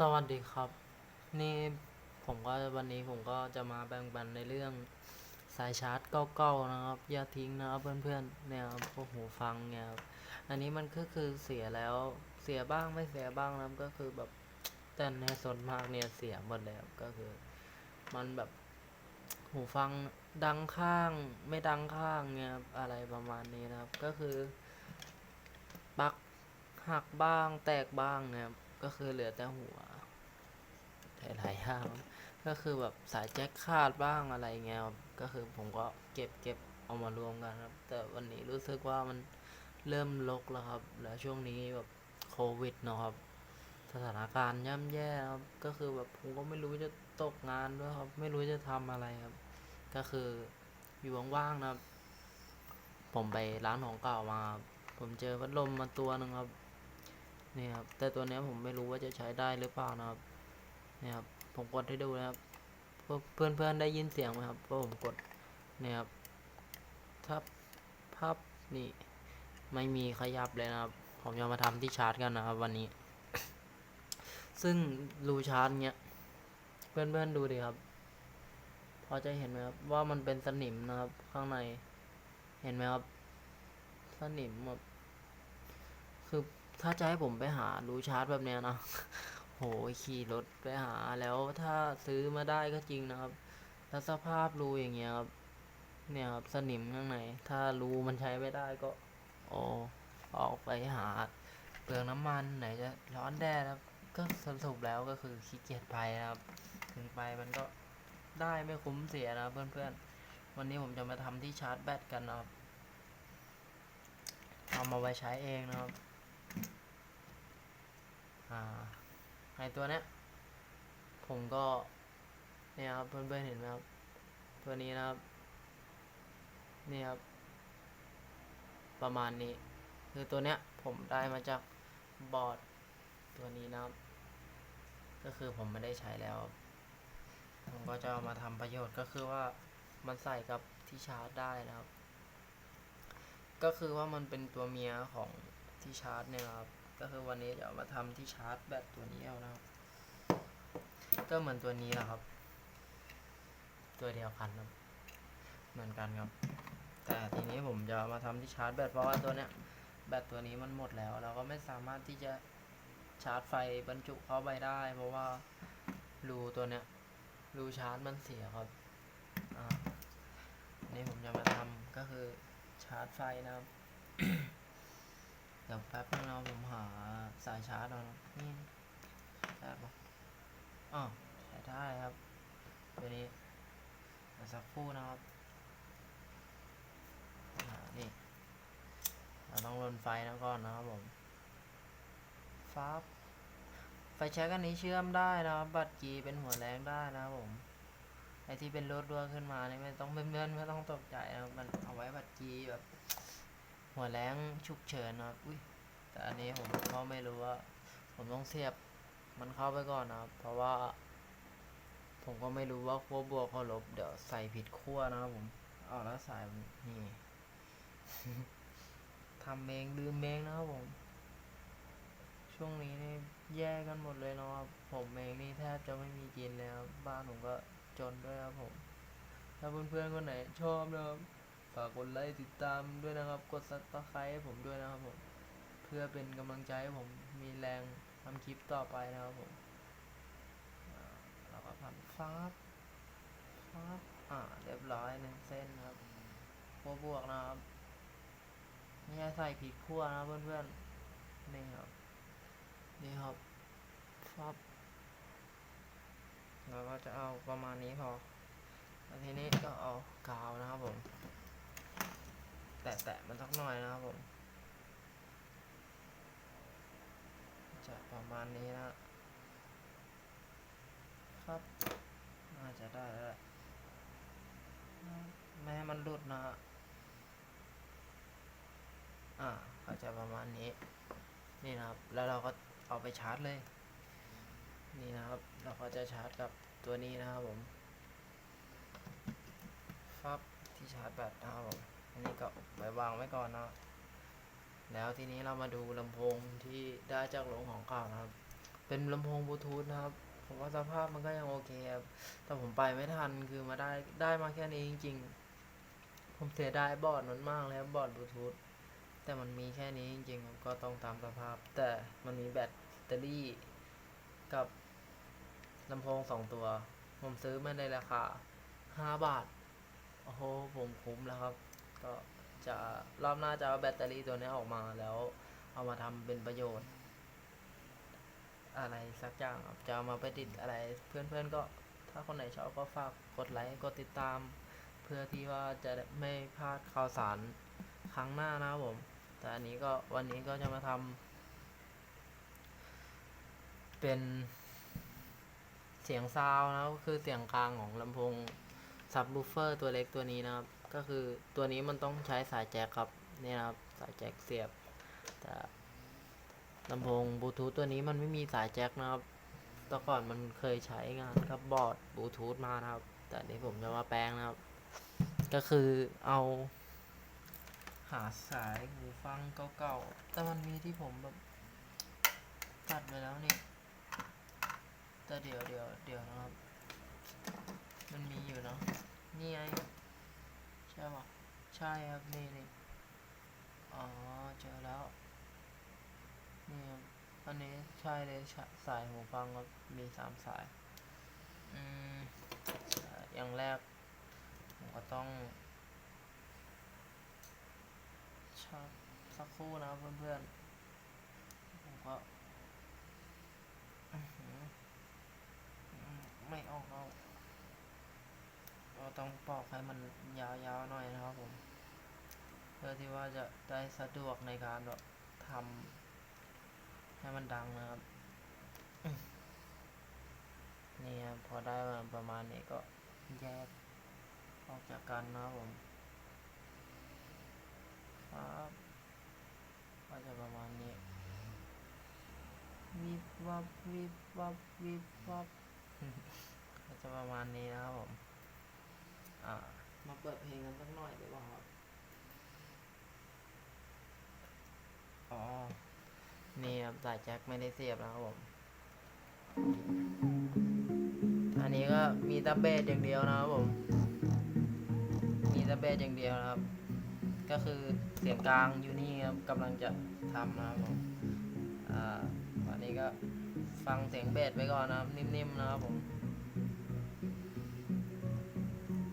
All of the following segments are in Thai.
สวัสดีครับ นี่ผมก็วันนี้ผมก็จะมาแบ่งปันในเรื่องสายชาร์จเก่าๆนะครับ อย่าทิ้งนะครับเพื่อนๆเนี่ยพวกหูฟังเนี่ยอันนี้มันก็คือเสียแล้วเสียบ้างไม่เสียบ้างนะก็คือแบบแต่ในส่วนมากเนี่ยเสียหมดแล้วก็คือ มันแบบหูฟังดังข้าง ไม่ดังข้างเนี่ยอะไรประมาณนี้นะครับ ก็คือปลั๊กหักบ้างแตกบ้างนะครับ ก็คือเหลือแต่หัวหลายๆอย่างก็คือแบบสายแจ็คขาดบ้างอะไรเงี้ยครับก็คือผมก็เก็บเก็บเอามารวมกันครับ แต่วันนี้รู้สึกว่ามันเริ่มลกแล้วครับ แล้วช่วงนี้แบบโควิดเนาะครับ สถานการณ์ย่ำแย่ครับ ก็คือแบบผมก็ไม่รู้จะตกงานด้วยครับ ไม่รู้จะทำอะไรครับ ก็คืออยู่ว่างๆนะครับ ผมไปร้านของเก่ามา ผมเจอพัดลมมาตัวหนึ่งครับ นี่ครับแต่ตัวเนี้ยผมไม่รู้ว่าจะใช้ได้หรือเปล่านะครับนี่ครับผมกดให้ดูนะครับพวกเพื่อนๆได้ยินเสียงไหมครับว่าผมกดนี่ครับถ้าภาพนี่ไม่มีขยับเลยนะครับ ผมจะมาทำที่ชาร์จกันนะครับวันนี้ ซึ่งรูชาร์จเนี้ยเพื่อนๆดูดิครับพอจะเห็นไหมครับว่ามันเป็นสนิมนะครับ ข้างในเห็นไหมครับ สนิมแบบคือ ถ้าจะให้ผมไปหารูชาร์จแบบเนี้ยนะ โหขี่รถไปหาแล้วถ้าซื้อมาได้ก็จริงนะครับ แล้วสภาพรูอย่างเงี้ยครับ เนี่ยครับสนิมข้างใน ถ้ารูมันใช้ไม่ได้ก็โอ้ออกไปหาเปลืองน้ำมันไหนจะร้อนแดดครับ ก็สรุปแล้วก็คือขี้เกียจไปนะครับ ถึงไปมันก็ได้ไม่คุ้มเสียนะเพื่อนๆ วันนี้ผมจะมาทำที่ชาร์จแบตกันนะครับ เอามาไว้ใช้เองนะครับ อ่าไอตัวเนี้ยผมก็เนี่ยครับเพื่อนๆเห็นไหมครับ ตัวนี้นะครับนี่ครับ ประมาณนี้ คือตัวเนี้ยผมได้มาจากบอร์ดตัวนี้นะครับ ก็คือผมไม่ได้ใช้แล้วครับผมก็จะเอามาทำประโยชน์ก็คือว่ามันใส่กับที่ชาร์จได้นะครับ ก็คือว่ามันเป็นตัวเมียของที่ชาร์จเนี่ยครับ ก็คือวันนี้จะามาทำที่ชาร์จแบตตัวนี้เอานะครับ ก็เหมือนตัวนี้แหละครับ ตัวเดียวกันครับ เหมือนกันครับ แต่ทีนี้ผมจะามาทำที่ชาร์จแบตเพราะว่าตัวเนี้ยแบตตัวนี้มันหมดแล้ว เราก็ไม่สามารถที่จะชาร์จไฟบรรจุเข้าไปได้ เพราะว่ารูตัวเนี้ยรูชาร์จมันเสียครับอ่านี่ผมจะมาทำก็คือชาร์จไฟนะครับ เดี๋ยวแป๊บนึงนะผมหาสายชาร์จเอานะนี่ได้ปะอ๋อใช้ได้ครับตัวนี้เดี๋ยวสักครู่นะครับนี่เราต้องลนไฟนะก่อนนะครับผมฟ้าบไฟแช็กอันนี้เชื่อมได้นะครับบัตรกีเป็นหัวแรงได้นะครับผมไอที่เป็นรถรั่วขึ้นมาเนี่ยไม่ต้องเพื่อนๆไม่ต้องตกใจนะมันเอาไว้บัตรกีแบบ หัวแรงฉุกเฉินนะครับอุ้ยแต่อันนี้ผมก็ไม่รู้ว่า ผมต้องเสียบมันเข้าไปก่อนนะครับ เพราะว่า ผมก็ไม่รู้ว่าขั้วบวกขั้วลบเดี๋ยวใส่ผิดขั้วนะครับผมเอาแล้วสายนี่ทำเองลืมเองนะครับผม ช่วงนี้นี่แย่กันหมดเลยเนาะครับผมเองนี่แทบจะไม่มีกินแล้ว บ้านผมก็จนด้วยครับผม ถ้าเพื่อนๆคนไหนชอบนะครับ ฝากกดไลค์ติดตามด้วยนะครับ กดซับสไครต์ให้ผมด้วยนะครับผม เพื่อเป็นกำลังใจให้ผมมีแรงทำคลิปต่อไปนะครับผมเราก็พันฟ้าบฟาบอ่า เรียบร้อยหนึ่งเส้นครับขั้วบวกนะครับไม่ใช่ใส่ผิดขั้วนะเพื่อนๆนี่ครับ นี่ครับฟับเราก็จะเอาประมาณนี้พอแล้วทีนี้ก็เอากาวนะครับผม แตะๆมันสักหน่อยนะครับผม จะประมาณนี้นะครับ น่าจะได้แล้วแหละไม่ให้มันหลุดนะฮะอ่าก็จะประมาณนี้ นี่นะครับ แล้วเราก็เอาไปชาร์จเลย นี่นะครับ เราก็จะชาร์จกับตัวนี้นะครับผม ฟับที่ชาร์จแบตนะครับผม อันนี้ก็ไว้วางไว้ก่อนเนาะแล้วทีนี้เรามาดูลำโพงที่ได้จากโรงของเก่านะครับ เป็นลำโพงบลูทูธนะครับผมว่าสภาพมันก็ยังโอเคครับแต่ผมไปไม่ทันคือมาได้ได้มาแค่นี้จริง ๆ ผมเสียดายบอร์ดมันมากเลยครับอร์ดบลูทูธแต่มันมีแค่นี้จริงๆก็ต้องตามสภาพ แต่มันมีแบตเตอรี่กับลำโพงสองตัว ผมซื้อมาในราคาห้าบาท โอ้โห ผมคุ้มแล้วครับ ก็จะรอบหน้าจะเอาแบตเตอรี่ตัวนี้ออกมาแล้วเอามาทำเป็นประโยชน์ อะไรสักอย่างครับจะเอามาไปติดอะไรเพื่อนๆก็ถ้าคนไหนชอบก็ฝากกดไลค์กดติดตาม เพื่อที่ว่าจะไม่พลาดข่าวสารครั้งหน้านะครับผม แต่อันนี้ก็วันนี้ก็จะมาทำเป็นเสียงซาวนะก็คือเสียงกลางของลำโพงซับ w ูเฟอร์ตัวเล็กตัวนี้นะครับ ก็คือตัวนี้มันต้องใช้สายแจ็คครับนี่นะครับสายแจ็คเสียบแต่ลำโพงบลูทูธตัวนี้มันไม่มีสายแจ็คนะครับแต่ก่อนมันเคยใช้งานกับบอร์ดบลูทูธมานะครับ แต่นี้ผมจะมาแปลงนะครับ ก็คือเอา หาสายหูฟังเก่าๆ แต่มันมีที่ผมแบบตัดไปแล้วนี่ แต่เดี๋ยวเดี๋ยวเดี๋ยวนะครับ มันมีอยู่เนาะนี่ไง ใช่ปะใช่ครับนี่นี่อ๋อเจอแล้วนี่ครับอันนี้ใช่เลยสายหูฟังครับมีสามสายอืมอย่างแรกผมก็ต้องชาร์จสักครู่นะเพื่อนๆผมก็อืมไม่ออกเอา เราต้องปอกให้มันยาวๆหน่อยนะครับผม เพื่อที่ว่าจะได้สะดวกในการแบบทำให้มันดังนะครับ นี่ครับพอได้มาประมาณนี้ก็แยกออกจากกันนะครับผมครับก็จะประมาณนี้ วิบวับวิบวับวิบวับก็จะประมาณนี้นะครับผม ปิดเพลงกันสักหน่อยดีกว่าครับอ๋อ นี่ครับสายแจ็คไม่ได้เสียบนะครับผม อันนี้ก็มีตะเบสอย่างเดียวนะครับผม มีตะเบสอย่างเดียวนะครับ ก็คือเสียงกลางอยู่นี่ครับกำลังจะทำนะครับผม อ่าวันนี้ก็ฟังเสียงเบสไปก่อนนะครับ นิ่มๆนะครับผม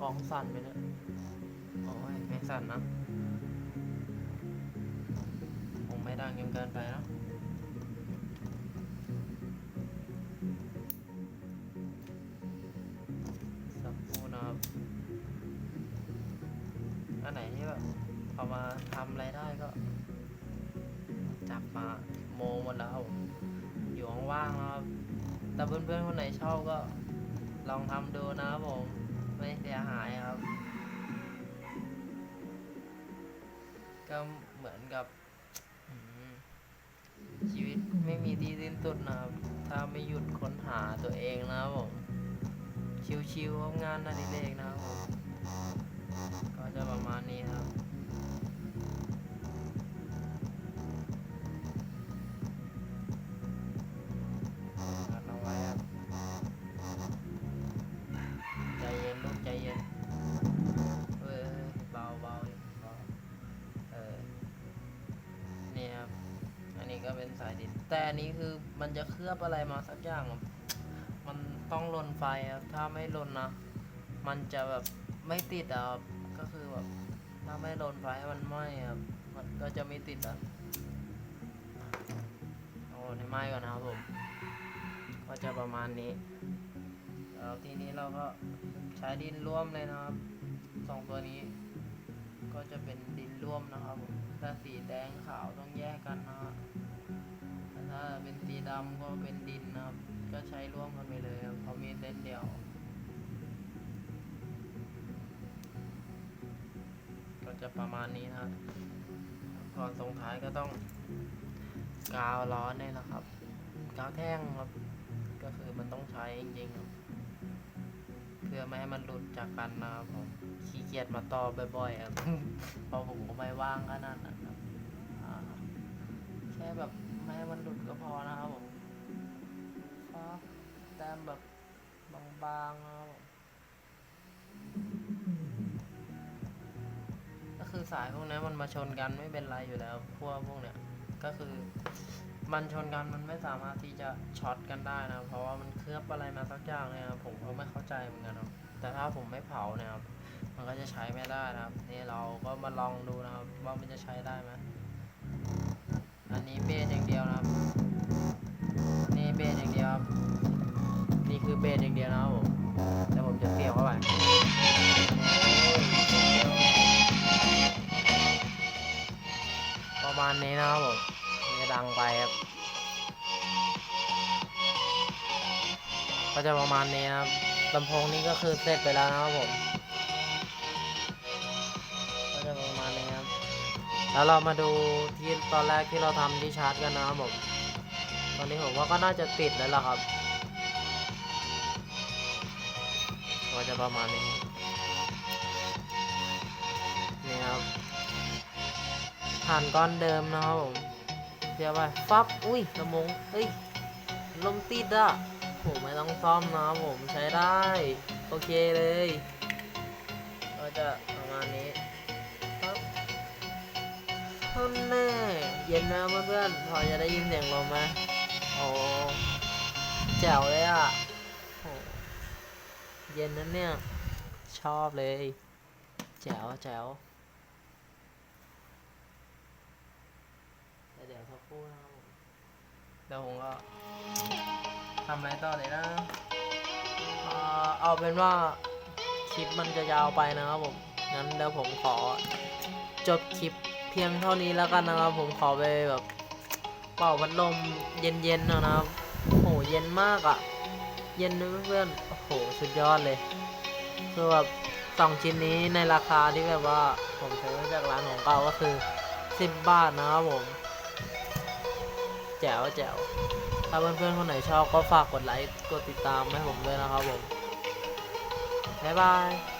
กองสั่นไปนะโอ้ ยไม่สั่นนะคงไม่ดังจนเกินไปนะสักครู่นะครับอันไหนที่แบบเอามาทำอะไรได้ก็ จับมาโมหมดแล้วอยู่ว่างๆนะครับ แต่เพื่อนๆคนไหนชอบก็ลองทำดูนะครับผม ไม่เสียหายครับ ก็เหมือนกับชีวิตไม่มีที่สิ้นสุดนะครับ ถ้าไม่หยุดค้นหาตัวเองนะครับผม ชิวๆทำงานนาดิเรกนะครับผม ก็จะประมาณนี้ครับ ก็เป็นสายดิน แต่อันนี้คือมันจะเคลือบอะไรมาสักอย่าง มันต้องลนไฟครับ ถ้าไม่ลนนะ มันจะแบบไม่ติดอะก็คือแบบถ้าไม่ลนไฟให้มันไหม้ครับ มันก็จะไม่ติดอะเอาในไหม้ก่อนนะครับผม ก็จะประมาณนี้ แล้วทีนี้เราก็ใช้ดินร่วมเลยนะครับสองตัวนี้ ก็จะเป็นดินร่วมนะครับผมถ้าสีแดงขาวต้องแยกกันนะฮะแต่ ถ้าเป็นสีดำก็เป็นดินนะครับ ก็ใช้ร่วมกันไปเลยครับเขามีเส้นเดียว ก็จะประมาณนี้นะครับก่อนส่งท้ายก็ต้องกาวร้อนเนี่ยนะครับ กาวแท่งครับ ก็คือมันต้องใช้จริงๆครับเพื่อไม่ให้มันหลุดจากกันนะครับผมขี้เกียจมาต่อบ่อยๆครับพราะผมก็ไม่ว่างขนาดนั้นครับแค่แบบ ไม่ให้มันหลุดก็พอนะครับผมต้มแบบบางๆนะครับผมก็คือสายพวกนี้มันมาชนกันไม่เป็นไรอยู่แล้วพวกพวกเนี้ยก็คือมันชนกันมันไม่สามารถที่จะช็อตกันได้นะ เพราะว่ามันเคลือบอะไรมาสักอย่างเนี่ยครับผมก็ไม่เข้าใจเหมือนกันครับแต่ถ้าผมไม่เผาเนี่ยครับมันก็จะใช้ไม่ได้นะครับ นี่เราก็มาลองดูนะครับ ว่ามันจะใช้ได้ไหม ดียวนะครับ นี่เบสอย่างเดียวครับนี่คือเบสอย่างเดียวนะครับผมแต่ผมจะเสียบเข้าไปประมาณนี้นะครับผมนี่ดังไปครับ ก็จะประมาณนี้นะครับลำโพงนี้ก็คือเสร็จไปแล้วนะครับผม แล้วเรามาดูที่ตอนแรกที่เราทำที่ชาร์จกันนะครับผม ตอนนี้ผมว่าก็น่าจะติดแล้วล่ะครับก็จะประมาณนี้นี่ครับฐานก้อนเดิมนะครับผมเดี๋ยวไปฟับอุ้ยลำมงเฮ้ยลมติดอะโหไม่ต้องซ่อมนะครับผมใช้ได้ โอเคเลย ก็จะประมาณนี้ ท่านแน่เย็นนะเพื่อนๆพอจะได้ยินเสียงลมไหมโอ้แจ๋วเลยอะโหเย็นนั้นเนี่ย ชอบเลย แจ๋วแจ๋วแต่เดี๋ยวสักครู่นะครับผมเดี๋ยวผมก็ทำอะไรต่อเลยนะเอาเป็นว่าคลิปมันจะยาวไปนะครับผม งั้นเดี๋ยวผมขอจบคลิป เพียงเท่านี้แล้วกันนะครับ ผมขอไปแบบเป่าพัดลมเย็นๆนะครับโหเย็นมากอะ่ะ เย็นเพื่อนๆโอ้โหสุดยอดเลยคือแบบสองชิ้นนี้ในราคาที่แบบว่าผมซื้อมาจากร้านของเก่าก็คือสิบบาทนะครับผม แจ๋วแจ๋วถ้าเพื่อนๆคนไหนชอบก็ฝากกดไลค์กดติดตามให้ผมด้วยนะครับผม บ๊ายบาย